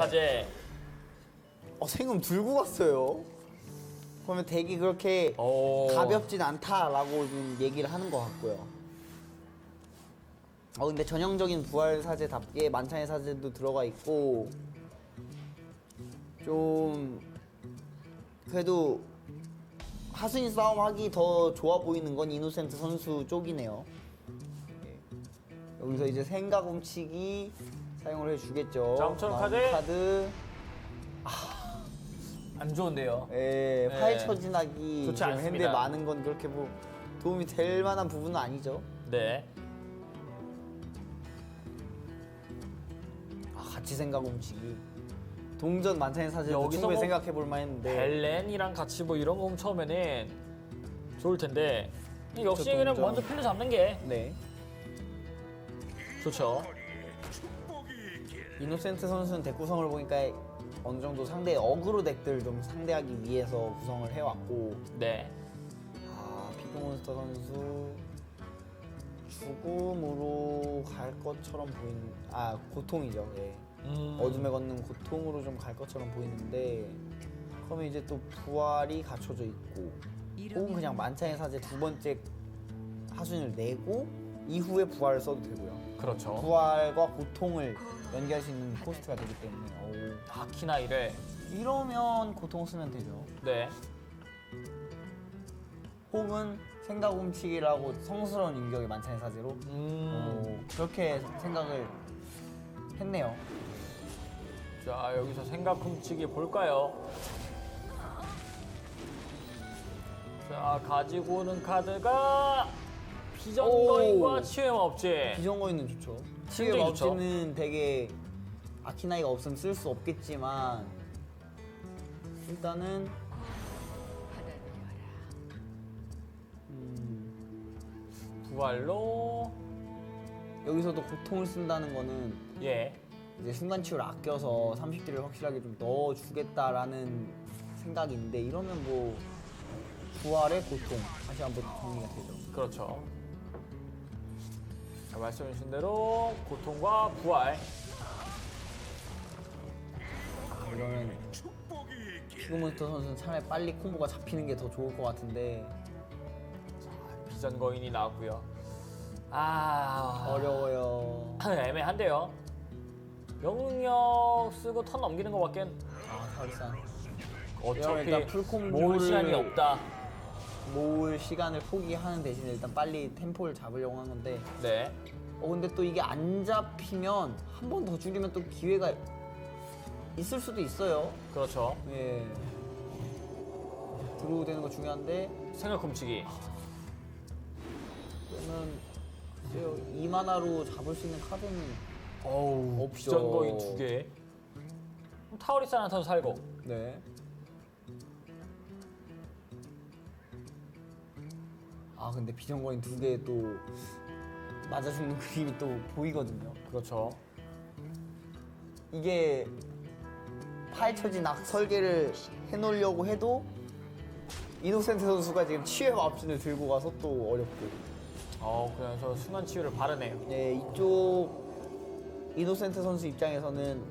타제. 어, 생음 들고 갔어요. 그러면 덱이 그렇게 오. 가볍진 않다라고 좀 얘기를 하는 것 같고요. 어 근데 전형적인 부활 사제답게 만찬의 사제도 들어가 있고 좀 그래도 하수인 싸움 하기 더 좋아 보이는 건 이노센트 선수 쪽이네요. 예. 여기서 이제 생각 훔치기 사용을 해주겠죠. 점천 마음 카드. 카드. 안 좋은데요. 예, 네. 파일 처진하기 좋지 지금 않습니다. 핸드에 많은 건 그렇게 뭐 도움이 될 만한 부분은 아니죠. 네. 아, 같이 생각 훔치기. 동전 만찬의 사진도 여기서 충분히 뭐 생각해 볼 만했는데 벨렌이랑 같이 뭐 이런 거 훔쳐오면은 좋을 텐데 역시 그냥. 먼저 필드 잡는 게 네. 좋죠. 이노센트 선수는 덱 구성을 보니까 어느 정도 상대의 어그로 덱들 좀 상대하기 위해서 구성을 해왔고 네. 아 피크몬스터 선수 죽음으로 갈 것처럼 보이는 아 고통이죠 예. 음, 어둠에 걷는 고통으로 좀 갈 것처럼 보이는데 그러면 이제 또 부활이 갖춰져 있고 혹은 그냥 만찬의 사제 두 번째 하순을 내고 이후에 부활을 써도 되고요 그렇죠. 부활과 고통을 연기할 수 있는 코스트가 되기 때문에. 어우, 아키나이를. 이러면 고통 쓰면 되죠. 네. 혹은 생각 훔치기라고 성스러운 인격의 만찬의 사제로. 음, 어, 그렇게 생각을 했네요. 자 여기서 생각 훔치기 볼까요? 자 가지고 오는 카드가 비전거인과 오. 치유의 마법제. 비정거인은 좋죠. 굉장히 치유의 좋죠. 마법제는 되게 아키나이가 없으면 쓸 수 없겠지만 일단은 부활로 여기서도 고통을 쓴다는 거는 예. 이제 순간 치유를 아껴서 30딜을 확실하게 좀 넣어주겠다라는 생각인데 이러면 뭐 부활의 고통 다시 한번 정리가 되죠. 그렇죠. 자, 말씀해 주신 대로 고통과 부활. 아, 이러면 피그몬스터 선수는 차라리 빨리 콤보가 잡히는 게 더 좋을 것 같은데 비전 거인이 나왔고요. 아 어려워요. 애매한데요. 영웅력 쓰고 턴 넘기는 것밖에 아 사실상 어차피 일단 풀 콤보를- 모을 시간이 없다. 모을 시간을 포기하는 대신에 일단 빨리 템포를 잡으려고 하는 건데 네. 어 근데 또 이게 안 잡히면 한 번 더 줄이면 또 기회가 있을 수도 있어요 그렇죠. 예 드로우 되는 거 중요한데 생각 훔치기. 그러면 글쎄요 2만화로 잡을 수 있는 카드는 어우, 없죠. 비전 거인 두 개. 하나 더 살고. 네. 아 근데 비전거인 두 개 또 맞아 죽는 그림이 또 보이거든요 그렇죠. 이게 파헤쳐진 악 설계를 해놓으려고 해도 이노센트 선수가 지금 치유의 마법진을 들고 가서 또 어렵고 어, 그래서 순간 치유를 바르네요. 네 이쪽 이노센트 선수 입장에서는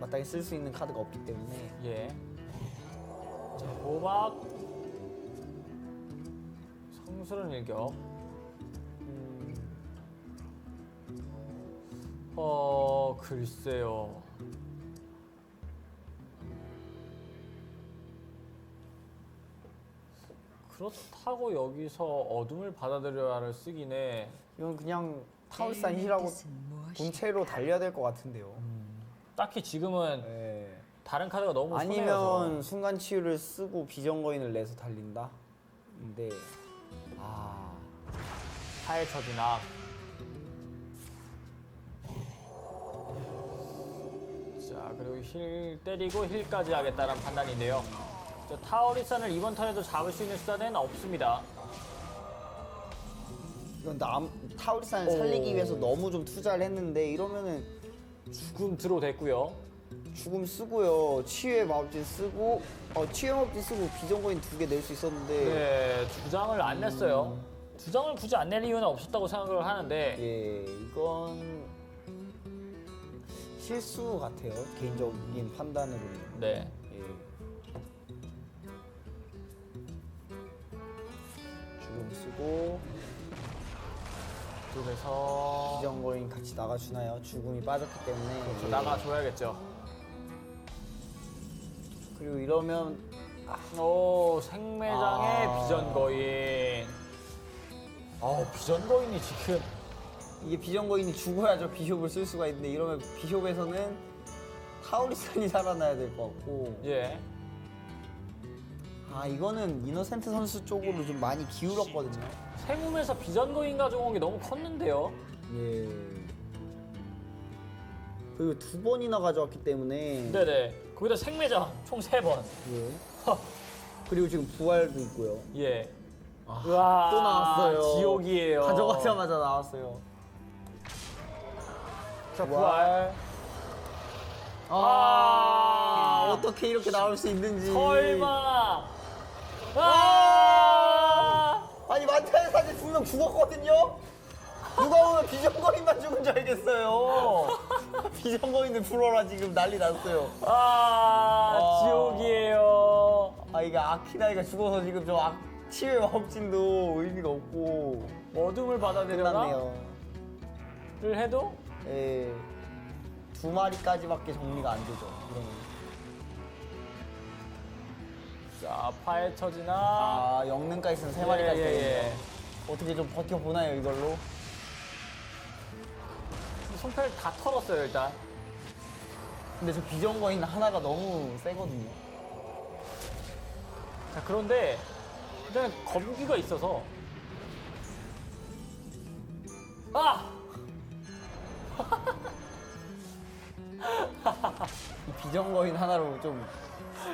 마땅히 쓸 수 있는 카드가 없기 때문에 예. 자, 호박. 성스러운 일격. 음. 어, 글쎄요. 그렇다고 여기서 어둠을 받아들여야를 쓰긴 해. 이건 그냥 타울산 힐하고 본체로 달려야 될 것 같은데요 딱히 지금은 네. 다른 카드가 너무 아니면. 순간 치유를 쓰고 비정거인을 내서 달린다. 근데 아 파헤쳐지나? 자 그리고 힐 때리고 힐까지 하겠다는 판단인데요. 자, 타오리산을 이번 턴에도 잡을 수 있는 수단은 없습니다. 이건 남 타우리산을 오. 살리기 위해서 너무 좀 투자를 했는데 이러면은 죽음 됐고요 죽음 쓰고요 치유의 마법진 쓰고 어 치유의 마법진 쓰고 비정거인 두 개 낼 수 있었는데 네 주장을 안 냈어요 주장을 굳이 안 낼 이유는 없었다고 생각을 하는데 예 이건 실수 같아요. 개인적인 판단으로는. 네. 예. 죽음 쓰고 쪽에서 비정거인 같이 나가주나요? 죽음이 빠졌기 때문에 저 예. 나가줘야겠죠. 그리고 이러면 오 생매장의 아. 비전거인. 아 비전거인이 지금 이게 비정거인이 죽어야죠 비숍을 쓸 수가 있는데 이러면 비숍에서는 타우리산이 살아나야 될 것 같고 예. 아 이거는 이노센트 선수 쪽으로 좀 많이 기울었거든요. 세움에서 비전거인 가져온 게 너무 컸는데요. 예. 그리고 두 번이나 가져왔기 때문에 네네. 거기다 생매장 총 세 번. 예. 그리고 지금 부활도 있고요. 예. 아, 우와, 또 나왔어요. 지옥이에요. 가져가자마자 나왔어요. 자 부활. 아, 아, 어떻게 이렇게 나올 수 있는지. 설마. 아! 아니 만타의 사진 분명 죽었거든요. 누가 오면 비정거인만 죽은 줄 알겠어요. 비정거인을 풀어라 지금 난리 났어요. 아, 아. 지옥이에요. 아 이게 아키나이가 죽어서 지금 저 악, 치유의 마법진도 의미가 없고 어둠을 받아들여라. 끝났네요. 를 해도 예. 두 마리까지밖에 정리가 안 되죠. 이러면. 자 파헤쳐지나. 아 영능까지 있으면 세 마리까지 예, 예, 되겠네요. 예. 어떻게 좀 버텨보나요 이걸로? 손패를 다 털었어요 일단. 근데 저 비정거인 하나가 너무 세거든요. 자 그런데 일단 검기가 있어서. 아! 이 비정거인 하나로 좀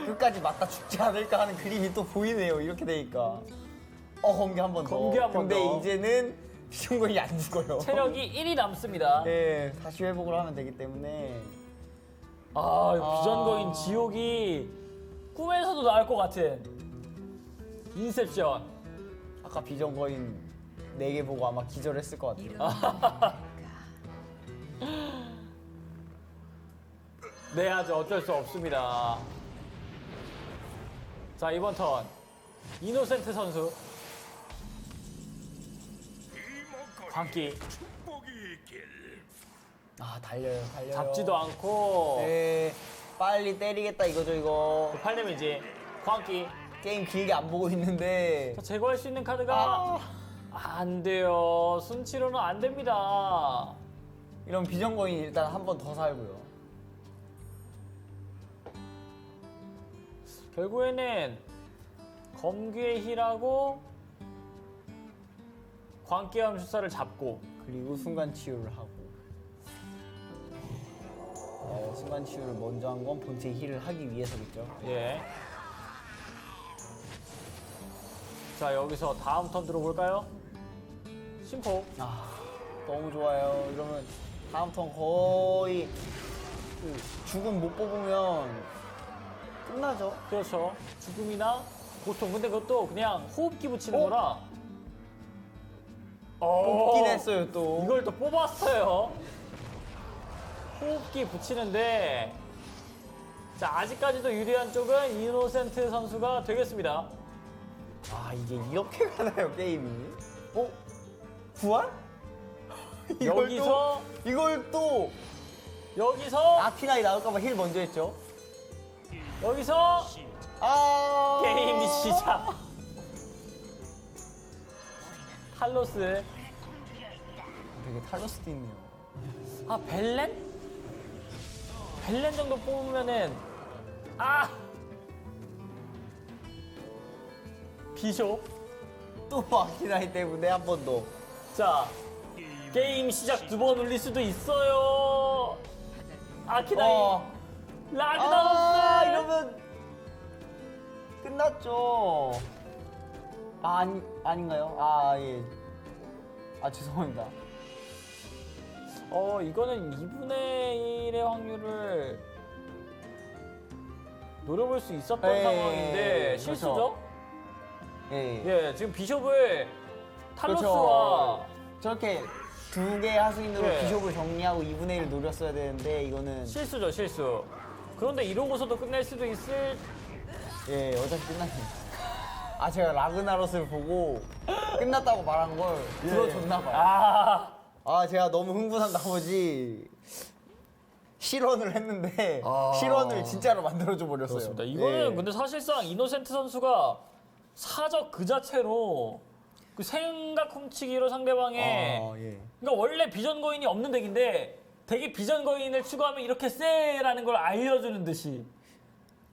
끝까지 맞다 죽지 않을까 하는 그림이 또 보이네요. 이렇게 되니까. 어 검기 한 번 더. 검기 한번 근데 더. 이제는 비정거인이 안 죽어요. 체력이 1이 남습니다. 예, 다시 회복을 하면 되기 때문에 아, 아. 비전거인 지옥이 꿈에서도 나올 것 같은 인셉션. 아까 비정거인 4개 보고 아마 기절했을 것 같아요. 네, 아주 어쩔 수 없습니다. 자, 이번 턴. 이노센트 선수. 광기. 아 달려요, 달려요. 잡지도 않고. 예, 빨리 때리겠다 이거죠 이거. 팔 데미지. 광기. 게임 길게 안 보고 있는데. 자, 제거할 수 있는 카드가 아, 안 돼요. 순치로는 안 됩니다. 이런 비정거인 일단 한 번 더 살고요. 결국에는 검귀의 힐하고 광기암 주사를 잡고 그리고 순간 치유를 하고. 어, 순간 치유를 먼저 한 건 본체 힐을 하기 위해서겠죠. 예. 자 여기서 다음 턴 들어볼까요? 심포. 아, 너무 좋아요. 이러면 다음 턴 거의 그 죽음 못 뽑으면 끝나죠. 그렇죠. 죽음이나 고통. 근데 그것도 그냥 호흡기 붙이는 어? 거라. 뽑긴 어, 했어요 또. 이걸 또 뽑았어요. 호흡기 붙이는데 자 아직까지도 유리한 쪽은 이노센트 선수가 되겠습니다. 아 이게 이렇게 가나요 게임이? 어? 부활? 이걸 여기서 또, 이걸 또 여기서 아키나이 나올까봐 힐 먼저 했죠. 여기서 아 게임 시작. 탈로스. 되게 탈로스도 있네요. 아 벨렌? 벨렌 정도 뽑으면은 아 비숍. 또 아키나이 때문에 한 번 더. 자 게임 시작 두번 올릴 수도 있어요. 아키나이 어. 라그나로스. 아 이러면 끝났죠. 아 아니 아닌가요? 아 예. 아 죄송합니다. 어 이거는 2분의 1의 확률을 노려볼 수 있었던 예, 상황인데 그렇죠. 실수죠? 예. 예 지금 비숍을 탈로스와 그렇죠. 저렇게 두 개의 하수인으로 네. 비숍을 정리하고 2분의 1을 노렸어야 되는데 이거는 실수죠 실수. 그런데 이러고서도 끝낼 수도 있을 예 어차피 끝났네. 아 제가 라그나롯을 보고 끝났다고 말한 걸 들어줬나 봐요. 아 아 제가 너무 흥분한 나머지 실언을 했는데 아. 실언을 진짜로 만들어줘 버렸어요. 그렇습니다. 이거는 예. 근데 사실상 이노센트 선수가 사적 그 자체로 그 생각 훔치기로 상대방의 아, 예. 그러니까 원래 비전 거인이 없는 덱인데 되게 비전 거인을 추가하면 이렇게 세라는 걸 알려주는 듯이